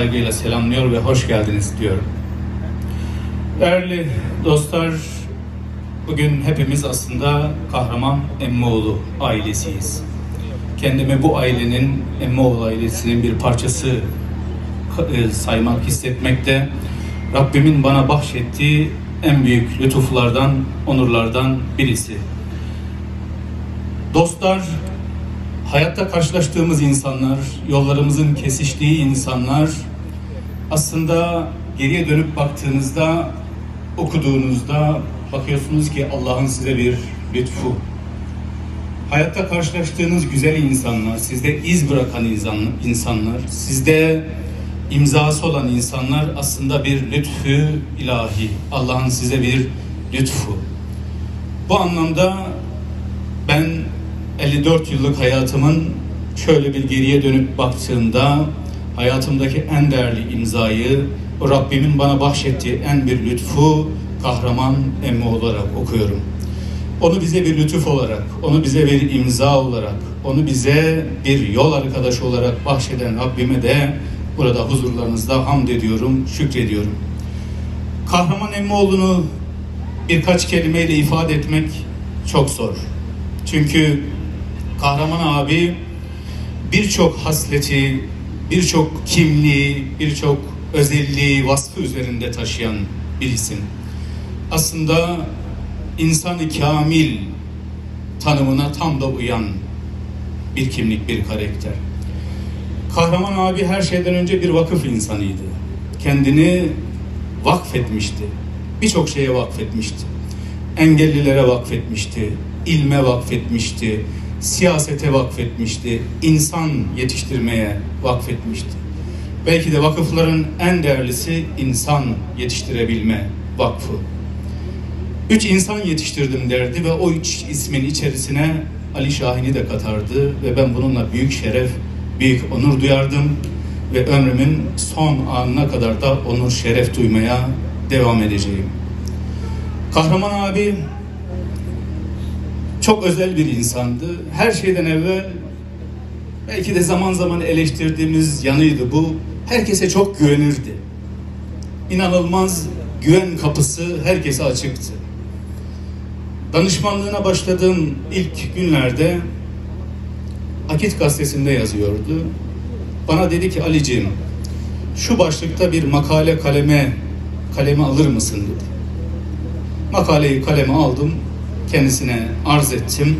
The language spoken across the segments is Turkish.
Saygıyla selamlıyor ve hoş geldiniz diyorum. Değerli dostlar, bugün hepimiz aslında Kahraman Emmoğlu ailesiyiz. Kendimi bu ailenin, Emmoğlu ailesinin bir parçası e, saymak, hissetmekte Rabbimin bana bahşettiği en büyük lütuflardan, onurlardan birisi. Dostlar, hayatta karşılaştığımız insanlar, yollarımızın kesiştiği insanlar aslında geriye dönüp baktığınızda, okuduğunuzda bakıyorsunuz ki Allah'ın size bir lütfu. Hayatta karşılaştığınız güzel insanlar, sizde iz bırakan insan- insanlar, sizde imzası olan insanlar aslında bir lütfü ilahi. Allah'ın size bir lütfu. Bu anlamda ben 54 yıllık hayatımın şöyle bir geriye dönüp baktığımda hayatımdaki en değerli imzayı Rabbimin bana bahşettiği en bir lütfu kahraman emmi olarak okuyorum. Onu bize bir lütuf olarak, onu bize bir imza olarak, onu bize bir yol arkadaşı olarak bahşeden Rabbime de burada huzurlarınızda hamd ediyorum, şükrediyorum. Kahraman Emmoğlu'nu birkaç kelimeyle ifade etmek çok zor. Çünkü Kahraman abi birçok hasleti, birçok kimliği, birçok özelliği, vasfı üzerinde taşıyan bir isim. Aslında insanı kamil tanımına tam da uyan bir kimlik, bir karakter. Kahraman abi her şeyden önce bir vakıf insanıydı. Kendini vakfetmişti. Birçok şeye vakfetmişti. Engellilere vakfetmişti, ilme vakfetmişti, siyasete vakfetmişti, insan yetiştirmeye vakfetmişti. Belki de vakıfların en değerlisi insan yetiştirebilme vakfı. Üç insan yetiştirdim derdi ve o üç ismin içerisine Ali Şahin'i de katardı ve ben bununla büyük şeref, büyük onur duyardım ve ömrümün son anına kadar da onur şeref duymaya devam edeceğim. Kahraman abi çok özel bir insandı. Her şeyden evvel belki de zaman zaman eleştirdiğimiz yanıydı bu. Herkese çok güvenirdi. İnanılmaz güven kapısı herkese açıktı. Danışmanlığına başladığım ilk günlerde Akit gazetesinde yazıyordu. Bana dedi ki Ali'ciğim şu başlıkta bir makale kaleme kaleme alır mısın dedi. Makaleyi kaleme aldım, kendisine arz ettim.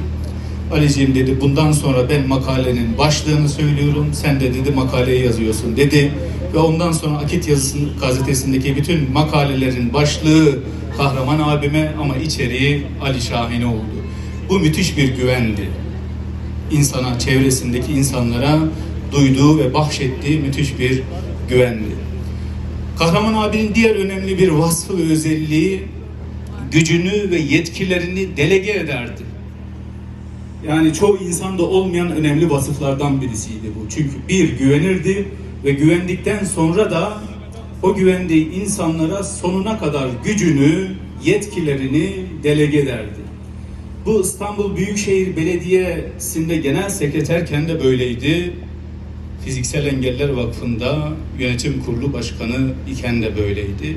Ali'ciğim dedi bundan sonra ben makalenin başlığını söylüyorum, sen de dedi makaleyi yazıyorsun dedi. Ve ondan sonra Akit yazısının gazetesindeki bütün makalelerin başlığı Kahraman abime ama içeriği Ali Şahin'e oldu. Bu müthiş bir güvendi. İnsana, çevresindeki insanlara duyduğu ve bahşettiği müthiş bir güvendi. Kahraman abinin diğer önemli bir vasfı ve özelliği gücünü ve yetkilerini delege ederdi. Yani çoğu insanda olmayan önemli vasıflardan birisiydi bu. Çünkü bir güvenirdi ve güvendikten sonra da o güvendiği insanlara sonuna kadar gücünü, yetkilerini delege ederdi. Bu İstanbul Büyükşehir Belediyesi'nde genel sekreterken de böyleydi. Fiziksel Engeller Vakfı'nda yönetim kurulu başkanı iken de böyleydi.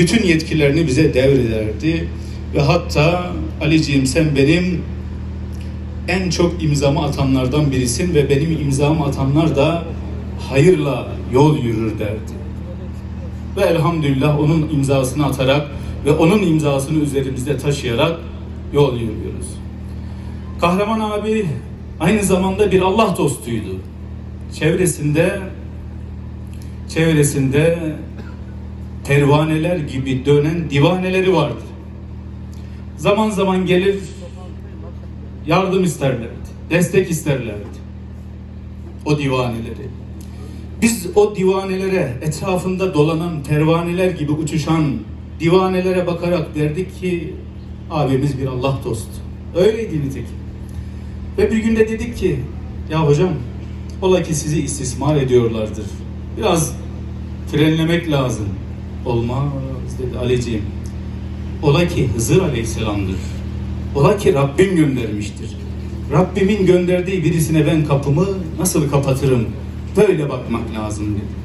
Bütün yetkilerini bize devrederdi ve hatta Ali'ciğim sen benim en çok imzamı atanlardan birisin ve benim imzamı atanlar da hayırla yol yürür derdi. Ve elhamdülillah onun imzasını atarak ve onun imzasını üzerimizde taşıyarak yol yürüyoruz. Kahraman abi aynı zamanda bir Allah dostuydu. Çevresinde çevresinde pervaneler gibi dönen divaneleri vardı. Zaman zaman gelir yardım isterlerdi, destek isterlerdi. O divaneleri. Biz o divanelere, etrafında dolanan pervaneler gibi uçuşan divanelere bakarak derdik ki abimiz bir Allah dostu. Öyleydi nitekim. Ve bir günde dedik ki ya hocam ola ki sizi istismar ediyorlardır. Biraz frenlemek lazım. Olmaz dedi Ali'ciğim. Ola ki Hızır Aleyhisselam'dır. Ola ki Rabbim göndermiştir. Rabbimin gönderdiği birisine ben kapımı nasıl kapatırım? Böyle bakmak lazım dedi.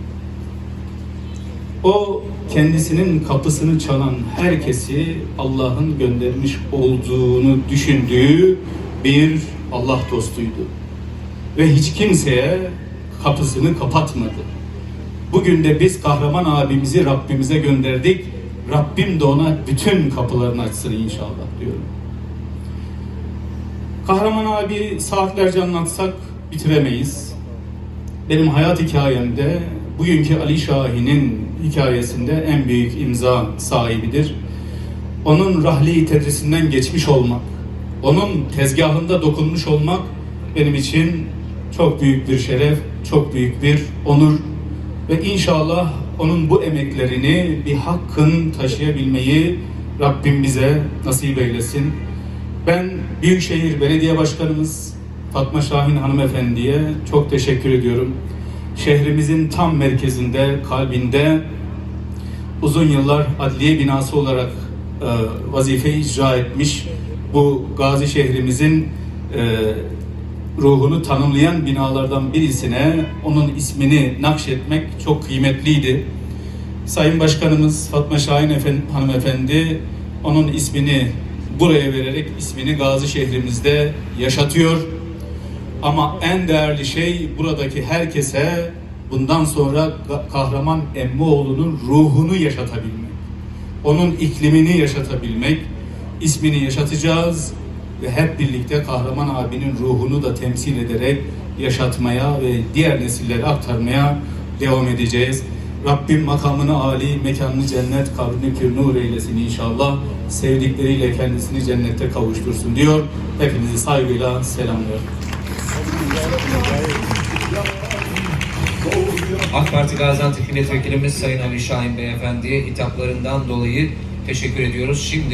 O kendisinin kapısını çalan herkesi Allah'ın göndermiş olduğunu düşündüğü bir Allah dostuydu. Ve hiç kimseye kapısını kapatmadı. Bugün de biz kahraman abimizi Rabbimize gönderdik. Rabbim de ona bütün kapılarını açsın inşallah diyorum. Kahraman abi saatlerce anlatsak bitiremeyiz. Benim hayat hikayemde bugünkü Ali Şahin'in hikayesinde en büyük imza sahibidir. Onun rahli tedrisinden geçmiş olmak, onun tezgahında dokunmuş olmak benim için çok büyük bir şeref, çok büyük bir onur ve inşallah onun bu emeklerini bir hakkın taşıyabilmeyi Rabbim bize nasip eylesin. Ben Büyükşehir Belediye Başkanımız Fatma Şahin hanımefendiye çok teşekkür ediyorum. Şehrimizin tam merkezinde, kalbinde uzun yıllar adliye binası olarak e, vazifeyi icra etmiş bu gazi şehrimizin e, ruhunu tanımlayan binalardan birisine onun ismini nakşetmek çok kıymetliydi. Sayın Başkanımız Fatma Şahin Efendi, hanımefendi onun ismini buraya vererek ismini Gazi şehrimizde yaşatıyor. Ama en değerli şey buradaki herkese bundan sonra kahraman Emmoğlu'nun ruhunu yaşatabilmek. Onun iklimini yaşatabilmek, ismini yaşatacağız ve hep birlikte kahraman abinin ruhunu da temsil ederek yaşatmaya ve diğer nesillere aktarmaya devam edeceğiz. Rabbim makamını âli, mekanını cennet, kabrini pür nur eylesin inşallah. Sevdikleriyle kendisini cennette kavuştursun diyor. Hepinizi saygıyla selamlıyorum. AK Parti Gaziantep Milletvekilimiz Sayın Ali Şahin Beyefendi'ye hitaplarından dolayı teşekkür ediyoruz. Şimdi